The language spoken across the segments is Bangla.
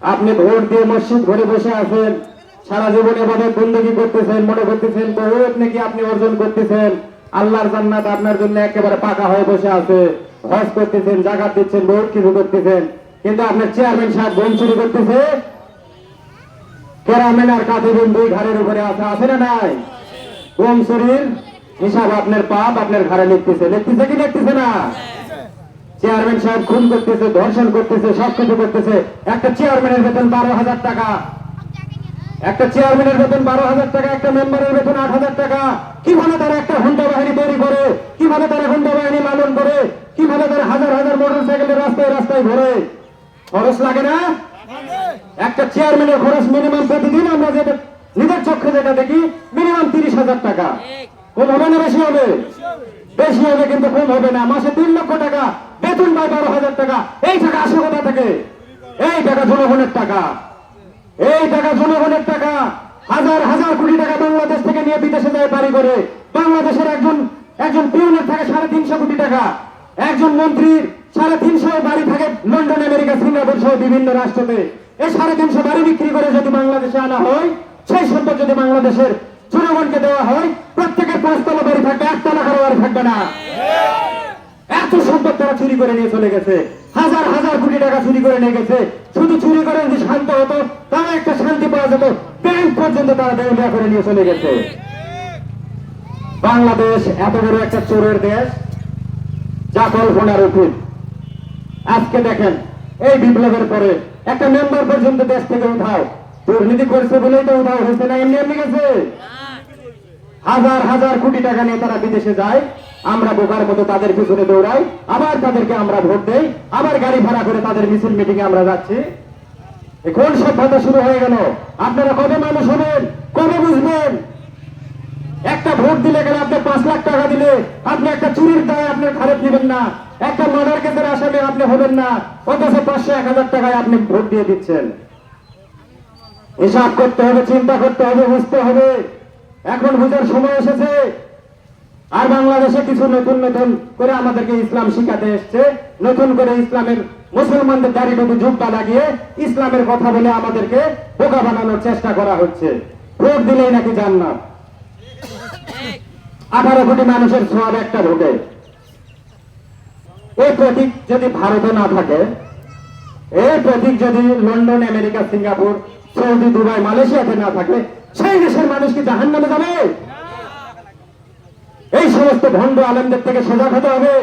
আপনি ভোট দিয়ে মসজিদ ঘরে বসে আছেন, সারা জীবন এভাবে বন্দী করতেছেন, মনে করতেছেন, বহুত নাকি আপনি অর্জন করতেছেন। আল্লাহর জান্নাত আপনার জন্য একেবারে পাকা হয়ে বসে আছে। হজ করতেছেন, জাকাত দিচ্ছেন, বহুত কিছু করতেছেন। কিন্তু আপনার চেয়ারম্যান সাহেব বোন চুরি করতেছে? কেরামেন আর কাতিবিন দুই ঘাড়ের উপরে আছে আছে না নাই? বোম চুরির হিসাব আপনার পাপ, আপনার ঘাড়ে লিখতেছে লিখতেছে কি লিখতেছে না? চেয়ারম্যান সাহেব খুন করতেছে, ধর্ষণ করতেছে সব কিছু করতেছে। একটা চেয়ারম্যানের বেতন বারো হাজার টাকা। একটা চেয়ারম্যানের বেতন বারো হাজার টাকা, একটা মেম্বারের বেতন আট হাজার টাকা। কীভাবে তারা একটা হুন্ডা বাহিনী তৈরি করে? কীভাবে তারা হুন্ডা বাহিনী লালন করে? কীভাবে তারা হাজার হাজার মোটর সাইকেলের রাস্তায় রাস্তায় ঘোরে? খরচ লাগে না? একটা চেয়ারম্যানের খরচ মিনিমাম প্রতিদিন আমরা যেটা নিজের চোখে যেটা দেখি মিনিমাম তিরিশ হাজার টাকা। কম হবে না বেশি হবে? বেশি হবে কিন্তু কম হবে না। মাসে তিন লক্ষ টাকা, বেতন পায় বারো হাজার টাকা। এই টাকা আসে কোথা থেকে। এই টাকা জনগণের টাকা। এই টাকা জনগণের টাকা। হাজার হাজার কোটি টাকা বাংলাদেশ থেকে নিয়ে বিদেশে যায় বাড়ি করে বাংলাদেশের একজন একজন পিউনের থাকে সাড়ে তিনশো কোটি টাকা। একজন মন্ত্রীর সাড়ে তিনশো বাড়ি থাকে লন্ডন, আমেরিকা, সিঙ্গাপুর সহ বিভিন্ন রাষ্ট্রতে। এই সাড়ে তিনশো বাড়ি বিক্রি করে যদি বাংলাদেশে আনা হয়, সেই সম্পদ যদি বাংলাদেশের জনগণকে দেওয়া হয়, প্রত্যেকের পাঁচতলা বাড়ি থাকবে একতলা কারও বাড়ি থাকবে না। এত সম্পদ তারা চুরি করে নিয়ে চলে গেছে। হাজার হাজার কোটি টাকা চুরি করে নিয়ে গেছে। শুধু চুরি করে যদি শান্ত হতো তারা একটা শান্তি পাওয়া যেত। ব্যাংক পর্যন্ত তারা দেউলিয়া করে নিয়ে চলে গেছে। বাংলাদেশ এত বড় একটা চোরের দেশ, যা কল্পনার উচিত আজকে দেখেন, এই বিপ্লবের পরে একটা মেম্বার পর্যন্ত দেশ থেকে উঠাও। দুর্নীতি করছে বলেই তো উঠাও হয়েছে না, এমনি এমনি গেছে। হাজার হাজার কোটি টাকা নিয়ে তারা বিদেশে যায়, আমরা বোকার মতো তাদের পিছনে দৌড়াই, আবার তাদেরকে আমরা ভোট দেই, আবার গাড়ি ভাড়া করে তাদের মিছিল মিটিং আমরা যাচ্ছি। কোন সভ্যতা শুরু হয়ে গেল। আপনারা কবে মানুষ হবেন? কবে বুঝবেন? একটা ভোট দিলে গেলে আপনি পাঁচ লাখ টাকা দিলে আপনি একটা চুরির দায় আপনার খারাপ দিবেন না। একটা মার্ডার কেসের আসামে আপনি হবেন না। অথচ পাঁচশো এক হাজার টাকায় আপনি ভোট দিয়ে দিচ্ছেন। হিসাব করতে হবে, চিন্তা করতে হবে, বুঝতে হবে। এখন বুঝার সময় এসেছে। আর বাংলাদেশে কিছু নতুন নতুন করে আমাদেরকে ইসলাম শিখাতে এসছে। নতুন করে ইসলামের মুসলমানদের দাড়িটুকু যুগটা লাগিয়ে ইসলামের কথা বলে আমাদেরকে বোকা বানানোর চেষ্টা করা হচ্ছে। ভোট দিলেই নাকি জান্নাত। আঠারো কোটি মানুষের সব একটা ভোটে। এই প্রতীক যদি ভারতে না থাকে এই প্রতীক যদি London, America, Singapore Saudi, Dubai, মালয়েশিয়াতে না থাকলে সেই দেশের মানুষ কি জাহান নামে যাবে? এই সমস্ত ভণ্ড আলেমদের থেকে সজাগ হতে হবে।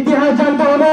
ইতিহাস জানতে হবে।